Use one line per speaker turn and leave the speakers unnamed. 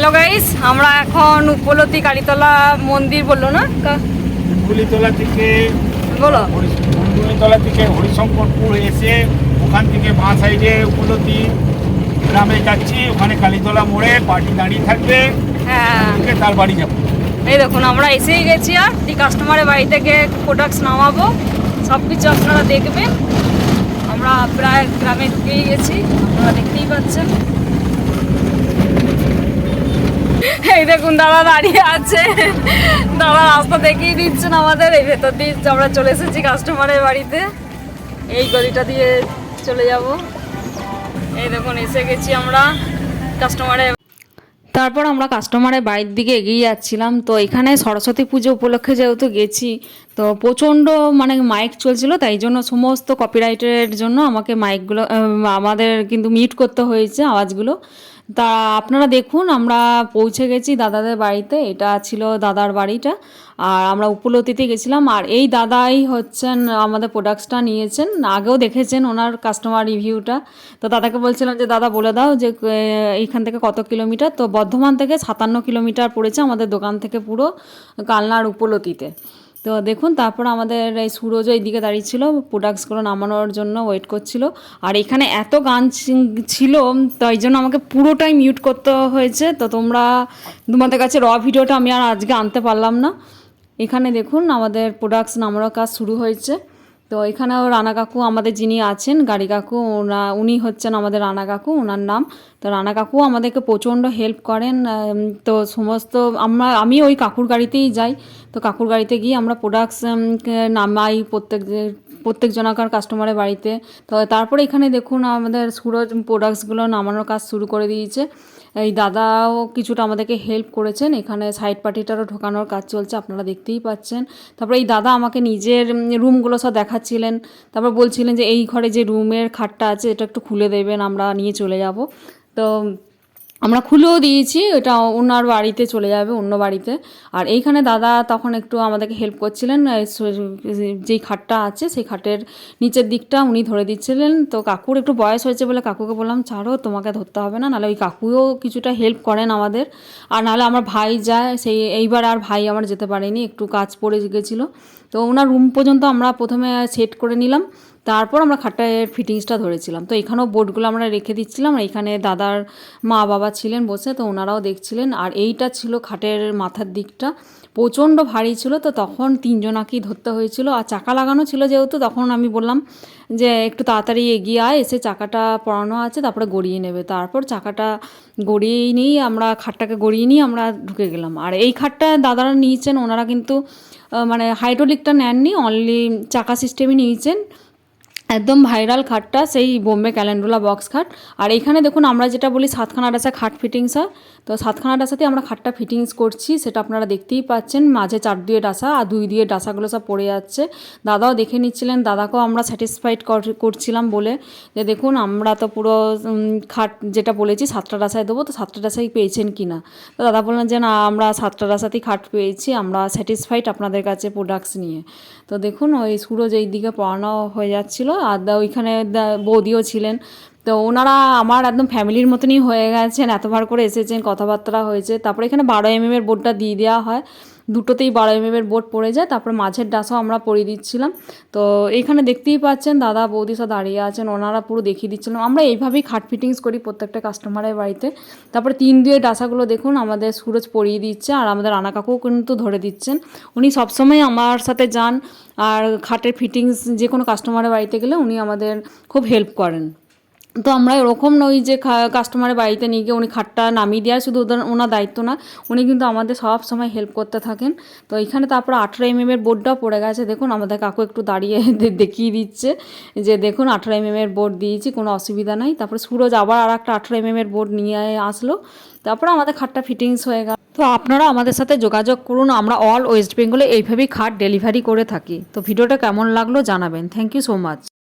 Hello guys আমরা এখন উপলতি কালীতলা মন্দির বলল না?
কুলিতলা থেকে
বলো।
কুলিতলা থেকে হরিশঙ্করপুর এসে ওখান থেকে বাঁ সাইডে উপলতি গ্রামে যাচ্ছি। ওখানে কালীতলা মোড়ে পার্টি দাঁড়িয়ে থাকবে।
হ্যাঁ।
তার বাড়ি যাব।
এই দেখুন আমরা এসেই গেছি আর এই কাস্টমারের বাড়ি থেকে প্রোডাক্টস নামাবো সব কিছু আপনারা দেখবেন। আমরা প্রায় গ্রামে ঢুকেই গেছি আপনারা দেখতেই পাচ্ছেন। এই দেখুন, দাদা দাঁড়িয়ে আছে। দাদা রাস্তা দেখিয়ে দিচ্ছেন আমাদের। এই ভেতর দিয়ে আমরা চলে এসেছি কাস্টমারের বাড়িতে। এই গলিটা দিয়ে চলে যাব। এই দেখুন, এসে গেছি আমরা কাস্টমারের তারপর আমরা কাস্টমারের বাড়ির দিকে এগিয়ে যাচ্ছিলাম। তো এখানে সরস্বতী পুজো উপলক্ষে যেহেতু গেছি, তো প্রচণ্ড মানে মাইক চলছিল, তাই জন্য সমস্ত কপিরাইটের জন্য আমাকে মাইকগুলো আমাদের কিন্তু মিউট করতে হয়েছে আওয়াজগুলো। তা আপনারা দেখুন, আমরা পৌঁছে গেছি দাদাদের বাড়িতে। এটা ছিল দাদার বাড়িটা। আর আমরা উপলতিতে গেছিলাম। আর এই দাদাই হচ্ছেন, আমাদের প্রোডাক্টসটা নিয়েছেন। আগেও দেখেছেন ওনার কাস্টমার রিভিউটা তো দাদাকে বলছিলাম যে, দাদা, বলে দাও যে এইখান থেকে কত কিলোমিটার? তো বর্ধমান থেকে সাতান্ন কিলোমিটার পড়েছে আমাদের দোকান থেকে পুরো কালনার উপলতিতে। তো দেখুন, তারপর আমাদের এই সুরজ এইদিকে দাঁড়িয়ে ছিল প্রোডাক্টসগুলো নামানোর জন্য ওয়েট করছিল। আর এখানে এত গান ছিল ছিল তাই জন্য আমাকে পুরোটাই মিউট করতে হয়েছে। তো তোমরা, তোমাদের কাছে র ভিডিওটা আমি আর আজকে আনতে পারলাম না। এখানে দেখুন, আমাদের প্রোডাক্টস নামানোর কাজ শুরু হয়েছে। তো এখানেও রানা কাকু আমাদের যিনি আছেন, গাড়ি কাকু, ওনা, উনি হচ্ছেন আমাদের রানা কাকু, ওনার নাম। তো রানা কাকু আমাদেরকে প্রচণ্ড হেল্প করেন তো সমস্ত আমরা, আমি ওই কাকুর গাড়িতেই যাই। তো কাকুর গাড়িতে গিয়ে আমরা প্রোডাক্টস নামাই প্রত্যেক প্রত্যেক জনাকার কাস্টমারের বাড়িতে। তো তারপরে এখানে দেখুন, আমাদের সুরজ প্রোডাক্টসগুলো নামানোর কাজ শুরু করে দিয়েছে। এই দাদাও কিছুটা আমাদেরকে হেল্প করেছেন। এখানে সাইড পার্টিটারও ঢোকানোর কাজ চলছে, আপনারা দেখতেই পাচ্ছেন। তারপরে এই দাদা আমাকে নিজের রুমগুলো সব দেখাচ্ছিলেন। তারপর বলছিলেন যে, এই ঘরে যে রুমের খাটটা আছে, এটা একটু খুলে দেবেন, আমরা নিয়ে চলে যাব। তো আমরা খুলেও দিয়েছি, এটা ওনার বাড়িতে চলে যাবে, অন্য বাড়িতে। আর এইখানে দাদা তখন একটু আমাদেরকে হেল্প করছিলেন যেই খাটটা আছে সেই খাটের নিচের দিকটা উনি ধরে দিচ্ছিলেন। তো কাকুর একটু বয়স হয়েছে বলে কাকুকে বললাম, ছাড়ো, তোমাকে ধরতে হবে না। নাহলে ওই কাকুও কিছুটা হেল্প করেন আমাদের। আর নাহলে আমার ভাই যায়, সেই এইবার আর ভাই আমার যেতে পারেনি, একটু কাজ পড়ে গেছিল। তো ওনার রুম পর্যন্ত আমরা প্রথমে সেট করে নিলাম। তারপর আমরা খাটের ফিটিংসটা ধরেছিলাম। তো এখানেও বোর্ডগুলো আমরা রেখে দিচ্ছিলাম। আর এখানে দাদার মা বাবা ছিলেন বসে, তো ওনারাও দেখছিলেন। আর এইটা ছিল খাটের মাথার দিকটা। প্রচণ্ড ভারী ছিল, তো তখন তিনজনাকেই ধরতে হয়েছিল। আর চাকা লাগানো ছিল যেহেতু, তখন আমি বললাম যে, একটু তাড়াতাড়ি এগিয়ে আয়, এসে চাকাটা পড়ানো আছে, তারপরে গড়িয়ে নেবে। তারপর চাকাটা গড়িয়েই নিয়ে আমরা, খাটটাকে গড়িয়ে নিয়ে আমরা ঢুকে গেলাম। আর এই খাটটা দাদারা নিয়েছেন, ওনারা কিন্তু মানে হাইড্রোলিকটা নেননি অনলি চাকা সিস্টেমই নিয়েছেন। একদম ভাইরাল খাটটা, সেই বোম্বে ক্যালেন্ডুলা বক্স খাট। আর এখানে দেখুন আমরা যেটা বলি সাতখানা ডাসা খাট ফিটিংস হয় তো সাতখানা ডাসাতে আমরা খাটটা ফিটিংস করছি, সেটা আপনারা দেখতেই পাচ্ছেন। মাঝে চার দিয়ে ডাসা আর দুই দিয়ে ডাসাগুলো সব পড়ে যাচ্ছে। দাদাও দেখে নিচ্ছিলেন, দাদাকেও আমরা স্যাটিসফাইড করছিলাম বলে। যে দেখুন আমরা তো পুরো খাট যেটা বলেছি সাতটা ডাসায় দেবো, তো সাতটা ডাসাই পেয়েছেন কি না? তো দাদা বললেন যে না, আমরা সাতটা ডাসাতেই খাট পেয়েছি, আমরা স্যাটিসফাইড আপনাদের কাছে প্রোডাক্টস নিয়ে। তো দেখুন ওই সুরজ এই দিকে পড়ানো হয়ে যাচ্ছিল। আর ওইখানে বৌদিও ছিলেন। তো ওনারা আমার একদম ফ্যামিলির মতনই হয়ে গেছেন, এতবার করে এসেছেন, কথাবার্তা হয়েছে। তারপরে এখানে বারো এম এর বোর্ডটা দিয়ে দেওয়া হয়। দুটোতেই বারো এম এর বোর্ড পড়ে যায়, তারপরে মাঝের ডাসাও আমরা পরিয়ে দিচ্ছিলাম। তো এখানে দেখতেই পাচ্ছেন, দাদা বৌদি সব দাঁড়িয়ে আছেন, ওনারা পুরো দেখিয়ে দিচ্ছিলাম। আমরা এইভাবেই খাট ফিটিংস করি প্রত্যেকটা কাস্টমারের বাড়িতে। তারপরে তিন দিয়ে ডাসাগুলো দেখুন, আমাদের সুরজ পরিয়ে দিচ্ছে আর আমাদের রানা কাকুও কিন্তু ধরে দিচ্ছেন। উনি সবসময় আমার সাথে যান আর খাটের ফিটিংস যে কোনো কাস্টমারের বাড়িতে গেলে উনি আমাদের খুব হেল্প করেন। তো আমরা এরকম নই যে কাস্টমারের বাড়িতে নিয়ে গিয়ে উনি খাটটা নামিয়ে দেওয়ার শুধু ওদের, ওনার দায়িত্ব না, উনি কিন্তু আমাদের সব সময় হেল্প করতে থাকেন। তো এখানে তারপর আঠেরো এম এর বোর্ডটাও পড়ে গেছে, দেখুন আমাদের কাকু একটু দাঁড়িয়ে দেখিয়ে দিচ্ছে, যে দেখুন আঠেরো এম এর বোর্ড দিয়েছি, কোনো অসুবিধা নাই। তারপরে সুরজ আবার আর একটা আঠেরো এম এর বোর্ড নিয়ে আসলো। তারপরে আমাদের খাটটা ফিটিংস হয়ে গেল। তো আপনারা আমাদের সাথে যোগাযোগ করুন, আমরা অল ওয়েস্ট বেঙ্গলে এইভাবেই খাট ডেলিভারি করে থাকি। তো ভিডিওটা কেমন লাগল জানাবেন। Thank you so much